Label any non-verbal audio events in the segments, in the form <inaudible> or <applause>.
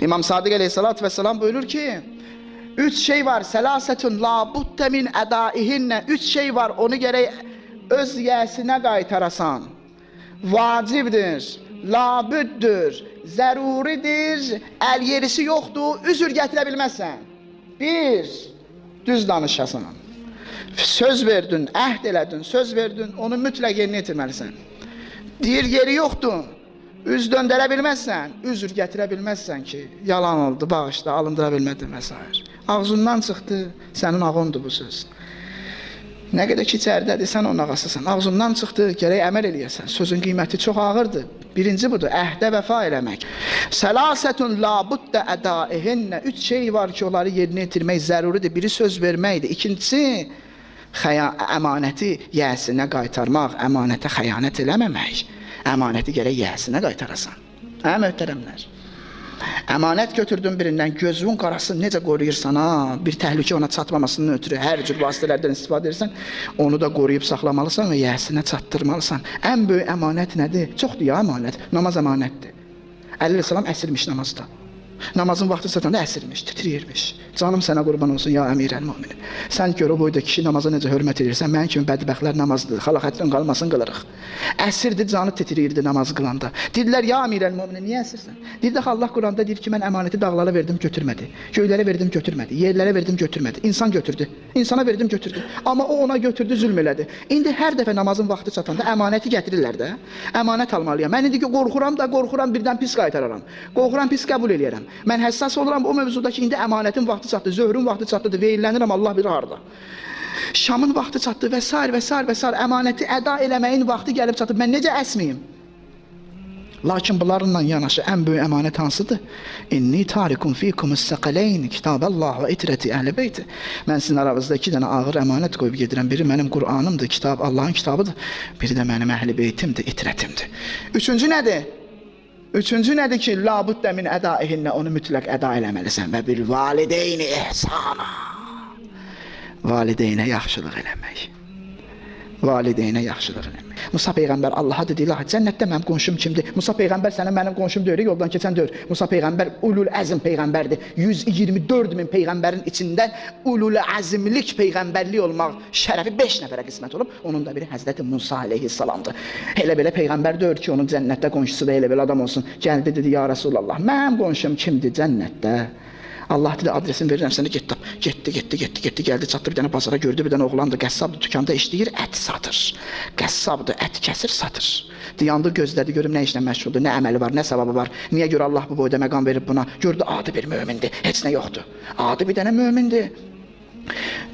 İmam Sadık Aleyhisselatü Vesselam buyurur ki Üç şey var. Selasetun la budde min edaihinne. Üç şey var. Onu gerek öz yesine qaytarasan. Vacibdir. Labüddür. Zəruridir. Əl yerisi yoxdur. Üzür gətirə. Bir, düz danışasan. Söz verdin, əhd elədin, söz verdin, onu mütləq yerinə yetirməlisən. Deyir yeri yoxdur. Üz döndərə bilməzsən, üzr gətirə bilməzsən ki, yalan oldu, bağışla, alındıra bilmədin və s. Ağzından çıxdı, sənin ağondur bu söz. Nə qədər ki içəridədir, sən onun ağasısan. Ağzından çıxdı, gərək əməl eləyəsən. Sözün qiyməti çox ağırdır. Birinci budur, əhdə vəfa eləmək. Səlasətun la buddə ədaihinnə. Üç şey var ki, onları yerinə yetirmək zəruridir. Biri söz verməkdir. İkincisi, xəya əmanəti yəsinə qaytarmaq, əmanətə xəyanət eləməmək. Əmanəti gərək yəsinə qaytarasan. Hə möhtərəmlər. Əmanət götürdün birindən, gözünün qarasını necə qoruyursan ha, bir təhlükə ona çatmamasının ötürü hər cür vasitələrdən istifadə edirsən, onu da qoruyub saxlamalısan və yəsinə çatdırmalısan. Ən böyük əmanət nədir? Çoxdur ya əmanət. Namaz əmanətdir. Əli salam əsirmiş namazda. Namazın vaxtı çatanda əsirmiş, titrəyirmiş. Canım sənə qurban olsun ya əmirəl müminin. Sən gör o boyda kişi namaza necə hörmət edirsən, mənim kimi bədbəxtlər namazdır, xala xətrin qalmasın qılırıq. Əsirdi, canı titrəyirdi namaz qılanda. Dedilər ya əmirəl müminin, niyə əsirsən? Dedi Allah Quranda deyir ki, mən əmanəti dağlara verdim, götürmədi. Göylərə verdim, götürmədi. Yerlərə verdim, götürmədi. İnsan götürdü. İnsana verdim, götürdü. Amma o ona götürdü, zülm elədi. İndi hər dəfə namazın vaxtı çatanda əmanəti gətirirlər də. Əmanət almalıyam. Mən indi ki qorxuram da, qorxuram birdən pis qaytararam. Qorxuram pis qəbul eləyərəm. Mən həssas oluram o mövzuda ki, indi əmanətin vaxtı çatdı, zöhrün vaxtı çatdıdır, veyillənirəm Allah bilir harda. Şamın vaxtı çatdı və s. və s. və s. əmanəti əda eləməyin vaxtı gəlib çatıb. Mən necə əsmiyim? Lakin bunlarla yanaşı ən böyük əmanət hansıdır? İnni tarikum fikum as-saqalayn kitaballah və itrati əhli beyti. Mən sizin aranızda iki dənə ağır əmanət qoyub gedirəm. Biri mənim Qur'anımdır, kitab Allahın kitabıdır. Biri də mənim əhli beytimdir, itrətimdir. Üçüncü nədir? Üçüncü nədir ki, labuddə min ədaihinnə onu mütləq əda eləməlisən və bil valideyni ihsana. Valideynə yaxşılıq eləmək. Valideynə yaxşılıq eləmək. Musa peyğəmbər Allaha dedi: "İlahi, cənnətdə mənim qonşum kimdir?" Musa peyğəmbər sənə mənim qonşum deyir, yoldan keçən deyir. Musa peyğəmbər ulul əzm peyğəmbərdir. 124 min peyğəmbərin içindən ulul əzmlik peyğəmbərlik olmaq şərəfi 5 nəfərə qismət olub. Onun da biri Həzrəti Musa əleyhissalamdır. Elə belə peyğəmbər deyir ki, onun cənnətdə qonşusu da elə belə adam olsun. Gəldi dedi: "Ya Rasulullah, mənim qonşum kimdir cənnətdə?" Allah dedi adresini verirəm sənə get tap. Getdi, getdi, getdi, getdi, gəldi, çatdı bir dənə bazara gördü, bir dənə oğlandı, qəssabdır, dükanda işləyir, ət satır. Qəssabdır, ət kəsir, satır. Dayandı, gözlədi, görüm nə işlə məşğuldur, nə əməli var, nə savabı var. Niyə görə Allah bu boyda məqam verib buna? Gördü adi bir mömindir, heç nə yoxdur. Adi bir dənə mömindir.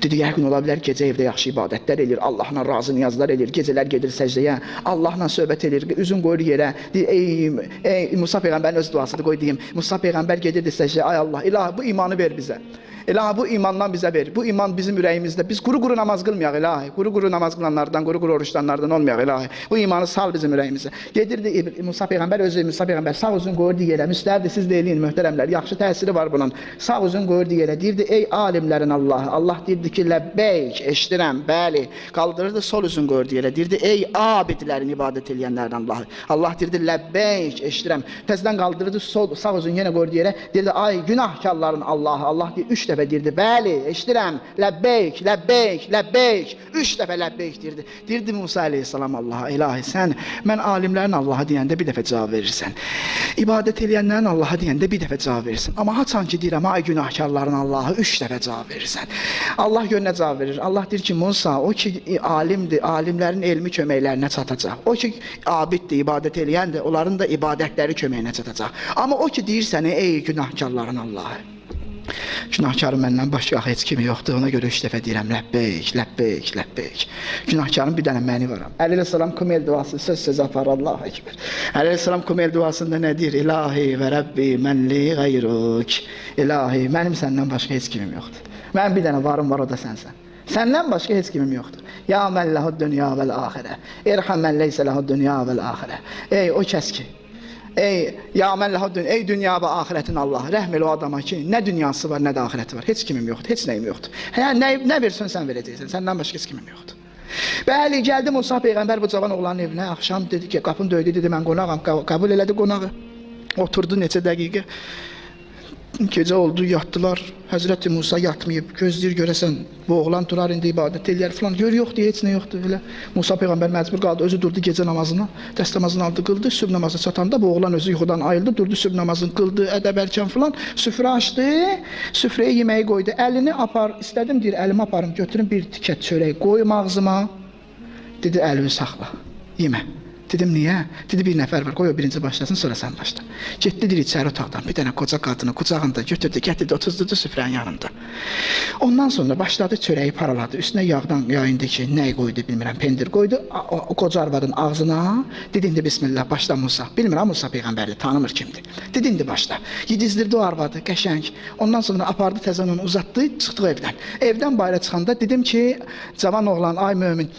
Dedi, yəqin ola bilər gecə evdə yaxşı ibadətlər eləyir, Allahla razı niyazlar eləyir, gecələr gedir səcdəyə, Allahla söhbət eləyir, üzün qoyur yerə. Deyir, ey, ey Musa peyğəmbərin öz duasıdır, qoy deyim. Musa peyğəmbər gedirdi səcdəyə, ay Allah, ilahi bu imanı ver bizə. İlahi bu imandan bizə ver. Bu iman bizim ürəyimizdə. Biz quru-quru namaz qılmayaq ilahi. Quru-quru namaz qılanlardan, quru-quru oruç tutanlardan olmayaq ilahi. Bu imanı sal bizim ürəyimizə. Gedirdi Musa peyğəmbər özü Musa peyğəmbər sağ üzün qoyurdu yerə. Müstəhəbdir siz də eləyin möhtərəmlər. Yaxşı təsiri var bunun. Sağ üzün qoyurdu yerə. Deyirdi ey alimlərin Allahı. Allah deyirdi ki ləbbeyk eşidirəm. Bəli. Qaldırırdı sol üzün qoyurdu yerə. Deyirdi ey abidlərin ibadət eləyənlərdən Allahı. Allah deyirdi ləbbeyk eşidirəm. Təzədən qaldırırdı sol sağ üzün yenə qoyurdu yerə. Deyirdi ay günahkarların Allahı. Allah deyir 3 dəfə deyirdi. Bəli, eşidirəm. Ləbbeyk, ləbbeyk, ləbbeyk. 3 dəfə ləbbeyk deyirdi. Deyirdi Musa əleyhissalam Allaha, ilahi sən mən alimlərin Allaha deyəndə bir dəfə cavab verirsən. İbadət eləyənlərin Allaha deyəndə bir dəfə cavab verirsən. Amma haçan ki deyirəm ay günahkarların Allahı 3 dəfə cavab verirsən. Allah gör nə cavab verir. Allah deyir ki Musa o ki alimdir, alimlərin elmi köməklərinə çatacaq. O ki abiddir, ibadət eləyəndir, onların da ibadətləri köməyinə çatacaq. Amma o ki deyir sənə ey günahkarların Allahı. Günahkarın məndən başqa heç kimi yoxdur. Ona görə üç dəfə deyirəm ləbbeyk, ləbbeyk, ləbbeyk. Günahkarın bir dənə məni varam. Əleyhissalam kumel duası söz söz apar Allah ekber. Əleyhissalam kumel duasında nə deyir? İlahi və Rəbbi mənli qayruk. İlahi mənim səndən başqa heç kimim yoxdur. Mənim bir dənə varım var o da sənsən. Səndən başqa heç kimim yoxdur. Ya mən ləhud dünya vəl axirə. İrham mən leysə ləhud dünya vəl axirə. Ey o kəs ki, Ey ya mən ləhud ey dünya və axirətin Allah, rəhm elə o adama ki, nə dünyası var, nə də axirəti var. Heç kimim yoxdur, heç nəyim yoxdur. Hə, nə, nə versən sən verəcəksən. Səndən başqa heç kimim yoxdur. Bəli, gəldi Musa peyğəmbər bu cavan oğlanın evinə. Axşam dedi ki, qapını döydü, dedi mən qonağam, qəbul elədi qonağı. Oturdu neçə dəqiqə. Gecə oldu, yatdılar. Həzrəti Musa yatmayıb, gözləyir görəsən bu oğlan durar indi ibadət eləyər falan. Gör yoxdur, heç nə yoxdur elə. Musa peyğəmbər məcbur qaldı, özü durdu gecə namazına. Dəst namazını aldı, qıldı. Sübh namazı çatanda bu oğlan özü yuxudan ayıldı, durdu sübh namazını qıldı, ədəb ərkan falan. Süfrə açdı, süfrəyə yeməyi qoydu. Əlini apar, istədim deyir, əlimi aparım, götürüm bir tikə çörək qoyum ağzıma. Dedi əlini saxla. Yemə. Dedim niyə? Dedi bir nəfər var, qoy o birinci başlasın, sonra sən başla. Getdi dir içəri otaqdan bir dənə qoca qadını qucağında götürdü, gətirdi, otuzdurdu süfrənin yanında. Ondan sonra başladı çörəyi paraladı. Üstünə yağdan yayındı ki, nə qoydu bilmirəm, pendir qoydu. A- O, o qoca arvadın ağzına dedi indi bismillah başla Musa. Bilmirəm Musa peyğəmbərdir, tanımır kimdir. Dedi indi başla. Yedizdirdi o arvadı, qəşəng. Ondan sonra apardı təzən onu uzatdı, çıxdı evdən. Evdən bayıra çıxanda dedim ki, cavan oğlan, ay mömin,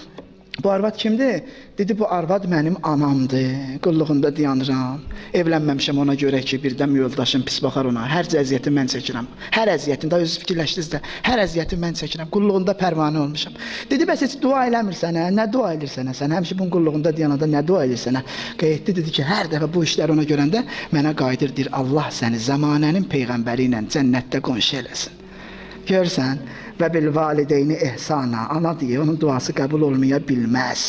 Bu arvad kimdir? Dedi bu arvad mənim anamdır. Qulluğunda dayanıram. Evlənməmişəm ona görə ki, birdən yoldaşım pis baxar ona. Hər əziyyəti mən çəkirəm. Hər əziyyətin də özünüz fikirləşdiniz də. Hər əziyyəti mən çəkirəm. Qulluğunda pərvanə olmuşam. Dedi bəs heç dua eləmirsən, hə? Nə dua edirsən? hə? Sən həmişə bunun qulluğunda dayananda nə dua edirsən? hə? Qayıtdı dedi ki, hər dəfə bu işləri ona görəndə mənə qayıdır deyir, Allah səni zamanənin peyğəmbəri ilə cənnətdə qonşu eləsin. Görsən və bil valideyni ehsana. Ana deyir, onun duası qəbul olmaya bilməz.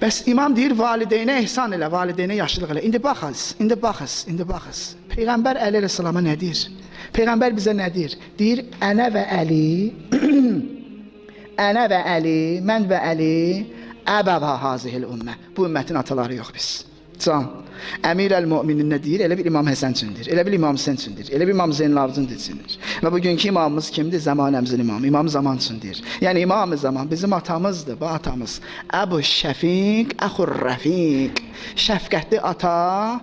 Bəs imam deyir valideynə ehsan elə, valideynə yaşlıq elə. İndi baxız, indi baxız, indi baxız. Peyğəmbər əleyhissalama nə deyir? Peyğəmbər bizə nə deyir? Deyir, ənə və Əli <clears throat> Ənə və Əli, mən və Əli əbəva hazihil ümmə. Bu ümmətin ataları yox biz. Can. Əmir əl-Möminin nə deyir? Elə bir İmam Həsən üçündür. Elə bir İmam Hüseyn üçündür. Elə bir İmam Zeynalabdin üçündür. Və bugünkü imamımız kimdir? Zamanəmizin imamı. İmam zaman üçündür. Yəni İmam zaman bizim atamızdır, bu atamız. Əbu Şəfiq, Əxur Rəfiq. Şəfqətli ata,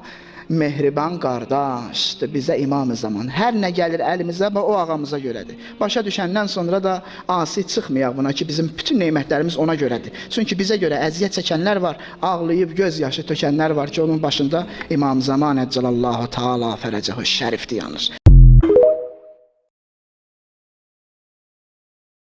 mehriban qardaşdır bizə imam zaman. Hər nə gəlir əlimizə bax o ağamıza görədir. Başa düşəndən sonra da asi çıxmayaq buna ki, bizim bütün nemətlərimiz ona görədir. Çünki bizə görə əziyyət çəkənlər var, ağlayıb göz yaşı tökənlər var ki, onun başında İmam Zaman Əcəlallahu Taala fərəcəhu şərif dayanır.